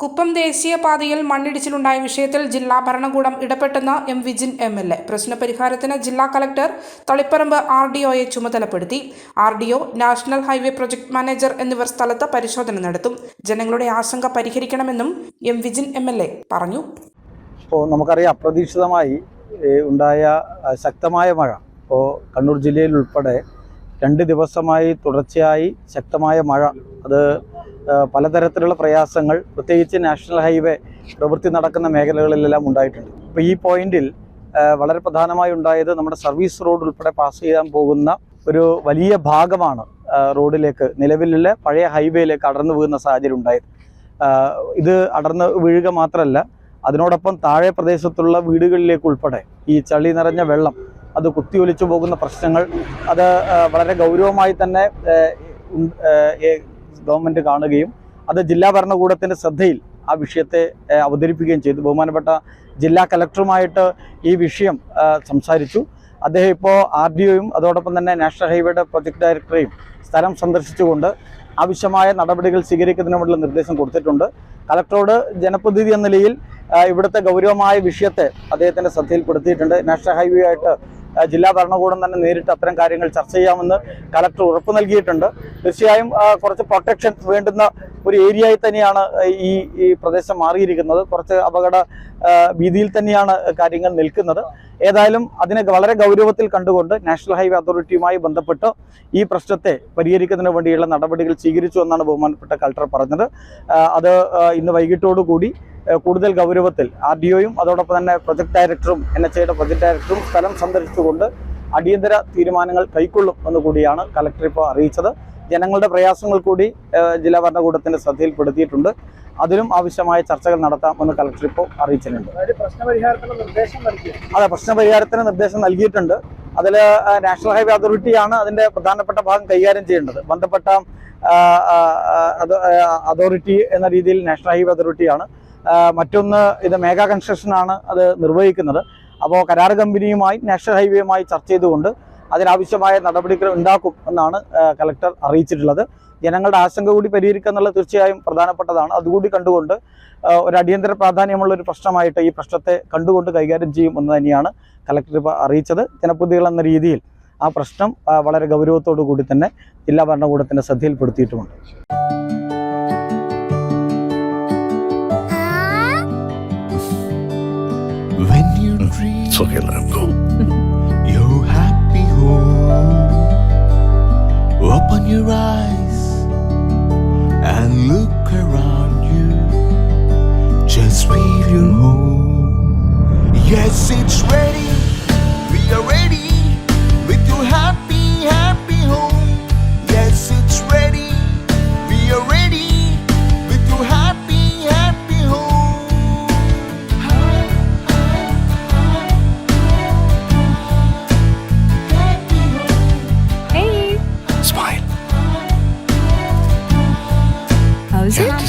കുപ്പം ദേശീയപാതയിൽ മണ്ണിടിച്ചിലുണ്ടായ വിഷയത്തിൽ ജില്ലാ ഭരണകൂടം ഇടപെട്ടെന്ന് M Vijin M L A. പ്രശ്നപരിഹാരത്തിന് ജില്ലാ കളക്ടർ തളിപ്പറമ്പ് ആർ ഡി ഒയെ ചുമതലപ്പെടുത്തി. R D O national highway project manager എന്നിവർ സ്ഥലത്ത് പരിശോധന നടത്തും. ജനങ്ങളുടെ ആശങ്ക പരിഹരിക്കണമെന്നും M Vijin M L A പറഞ്ഞു. ഇപ്പോൾ നമുക്കറിയാം അപ്രതീക്ഷിതമായി ഉണ്ടായ ശക്തമായ മഴ. ഇപ്പോൾ കണ്ണൂർ ജില്ലയിൽ ഉൾപ്പെടെ രണ്ട് ദിവസമായി തുടർച്ചയായി ശക്തമായ മഴ. അത് പലതരത്തിലുള്ള പ്രയാസങ്ങൾ പ്രത്യേകിച്ച് നാഷണൽ ഹൈവേ പ്രവൃത്തി നടക്കുന്ന മേഖലകളിലെല്ലാം ഉണ്ടായിട്ടുണ്ട്. അപ്പോൾ ഈ പോയിന്റിൽ വളരെ പ്രധാനമായി ഉണ്ടായത് നമ്മുടെ സർവീസ് റോഡ് ഉൾപ്പെടെ പാസ് ചെയ്യാൻ പോകുന്ന ഒരു വലിയ ഭാഗമാണ് റോഡിലേക്ക് നിലവിലുള്ള പഴയ ഹൈവേയിലേക്ക് അടർന്നു വീഴുന്ന സാഹചര്യം ഉണ്ടായത്. ഇത് അടർന്ന് വീഴുക മാത്രമല്ല അതിനോടൊപ്പം താഴെ പ്രദേശത്തുള്ള വീടുകളിലേക്ക് ഉൾപ്പെടെ ഈ ചളി നിറഞ്ഞ വെള്ളം അത് കുത്തി കുത്തിയൊലിച്ചു പോകുന്ന പ്രശ്നങ്ങൾ അത് വളരെ ഗൗരവമായി തന്നെ ഗവൺമെന്റ് കാണുകയും അത് ജില്ലാ ഭരണകൂടത്തിന്റെ ശ്രദ്ധയിൽ ആ വിഷയത്തെ അവതരിപ്പിക്കുകയും ചെയ്തു. ബഹുമാനപ്പെട്ട ജില്ലാ കലക്ടറുമായിട്ട് ഈ വിഷയം സംസാരിച്ചു. അദ്ദേഹം ഇപ്പോൾ ആർ ഡി ഒയും അതോടൊപ്പം തന്നെ നാഷണൽ ഹൈവേയുടെ പ്രൊജക്ട് ഡയറക്ടറെയും സ്ഥലം സന്ദർശിച്ചുകൊണ്ട് ആവശ്യമായ നടപടികൾ സ്വീകരിക്കുന്നതിനുള്ള നിർദ്ദേശം കൊടുത്തിട്ടുണ്ട്. കലക്ടറോട് ജനപ്രതിനിധി എന്ന നിലയിൽ ഇവിടുത്തെ ഗൗരവമായ വിഷയത്തെ അദ്ദേഹത്തിന്റെ ശ്രദ്ധയിൽപ്പെടുത്തിയിട്ടുണ്ട്. നാഷണൽ ഹൈവേ ആയിട്ട് ജില്ലാ ഭരണകൂടം തന്നെ നേരിട്ട് അത്തരം കാര്യങ്ങൾ ചർച്ച ചെയ്യാമെന്ന് കലക്ടർ ഉറപ്പ് നൽകിയിട്ടുണ്ട്. തീർച്ചയായും കുറച്ച് പ്രൊട്ടക്ഷൻ വേണ്ടുന്ന ഒരു ഏരിയയിൽ തന്നെയാണ് ഈ ഈ പ്രദേശം മാറിയിരിക്കുന്നത്. കുറച്ച് അപകട ഭീതിയിൽ തന്നെയാണ് കാര്യങ്ങൾ നിൽക്കുന്നത്. ഏതായാലും അതിനെ വളരെ ഗൗരവത്തിൽ കണ്ടുകൊണ്ട് നാഷണൽ ഹൈവേ അതോറിറ്റിയുമായി ബന്ധപ്പെട്ട് ഈ പ്രശ്നത്തെ പരിഹരിക്കുന്നതിന് വേണ്ടിയുള്ള നടപടികൾ സ്വീകരിച്ചു എന്നാണ് ബഹുമാനപ്പെട്ട കളക്ടർ പറഞ്ഞത്. അത് ഇന്ന് വൈകിട്ടോടുകൂടി കൂടുതൽ ഗൗരവത്തിൽ ആർ ഡി ഒയും അതോടൊപ്പം തന്നെ പ്രൊജക്ട് ഡയറക്ടറും എൻ എച്ച് ഐയുടെ പ്രൊജക്ട് ഡയറക്ടറും സ്ഥലം സന്ദർശിച്ചുകൊണ്ട് അടിയന്തര തീരുമാനങ്ങൾ കൈക്കൊള്ളും എന്ന് കൂടിയാണ് കലക്ടർ ഇപ്പോൾ അറിയിച്ചത്. ജനങ്ങളുടെ പ്രയാസങ്ങൾ കൂടി ജില്ലാ ഭരണകൂടത്തിന്റെ ശ്രദ്ധയിൽപ്പെടുത്തിയിട്ടുണ്ട്. അതിലും ആവശ്യമായ ചർച്ചകൾ നടത്താം എന്ന് കളക്ടർ ഇപ്പോൾ അറിയിച്ചിട്ടുണ്ട്. അതെ പ്രശ്നപരിഹാരത്തിന് നിർദ്ദേശം നൽകിയിട്ടുണ്ട്. അതിൽ നാഷണൽ ഹൈവേ അതോറിറ്റിയാണ് അതിന്റെ പ്രധാനപ്പെട്ട ഭാഗം കൈകാര്യം ചെയ്യേണ്ടത്. ബന്ധപ്പെട്ട അതോറിറ്റി എന്ന രീതിയിൽ നാഷണൽ ഹൈവേ അതോറിറ്റിയാണ് മറ്റൊന്ന് ഇത് മേഘ കൺസ്ട്രക്ഷൻ ആണ് അത് നിർവഹിക്കുന്നത്. അപ്പോൾ കരാർ കമ്പനിയുമായി നാഷണൽ ഹൈവേയുമായി ചർച്ച ചെയ്തുകൊണ്ട് അതിനാവശ്യമായ നടപടികൾ ഉണ്ടാക്കും എന്നാണ് കലക്ടർ അറിയിച്ചിട്ടുള്ളത്. ജനങ്ങളുടെ ആശങ്ക കൂടി പരിഹരിക്കുക എന്നുള്ളത് തീർച്ചയായും പ്രധാനപ്പെട്ടതാണ്. അതുകൂടി കണ്ടുകൊണ്ട് ഒരു അടിയന്തര പ്രാധാന്യമുള്ള ഒരു പ്രശ്നമായിട്ട് ഈ പ്രശ്നത്തെ കണ്ടുകൊണ്ട് കൈകാര്യം ചെയ്യും എന്ന് തന്നെയാണ് കലക്ടർ ഇപ്പോൾ അറിയിച്ചത്. ജനപ്രതികൾ എന്ന രീതിയിൽ ആ പ്രശ്നം വളരെ ഗൗരവത്തോടു കൂടി തന്നെ ജില്ലാ ഭരണകൂടത്തിന്റെ ശ്രദ്ധയിൽപ്പെടുത്തിയിട്ടുമുണ്ട്. You dream It's okay, let him go. your happy home, open your eyes and look around you. Just feel your home. Yes, it's ready. We are ready